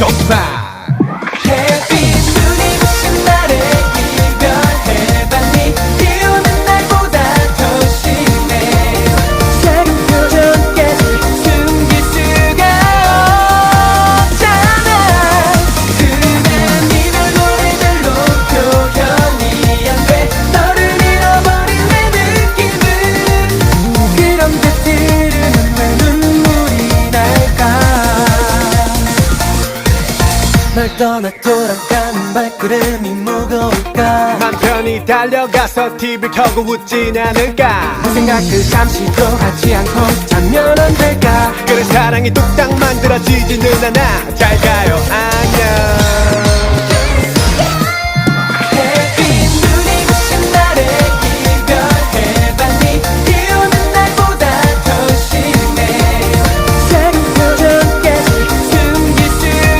독파 널 떠나 돌아가는 발걸음이 무거울까? 맘 편히 달려가서 TV를 켜고 웃진 않을까? 생각을 잠시도 하지 않고 자면 안 될까? 그런 사랑이 뚝딱 만들어지지는 않아 잘 가요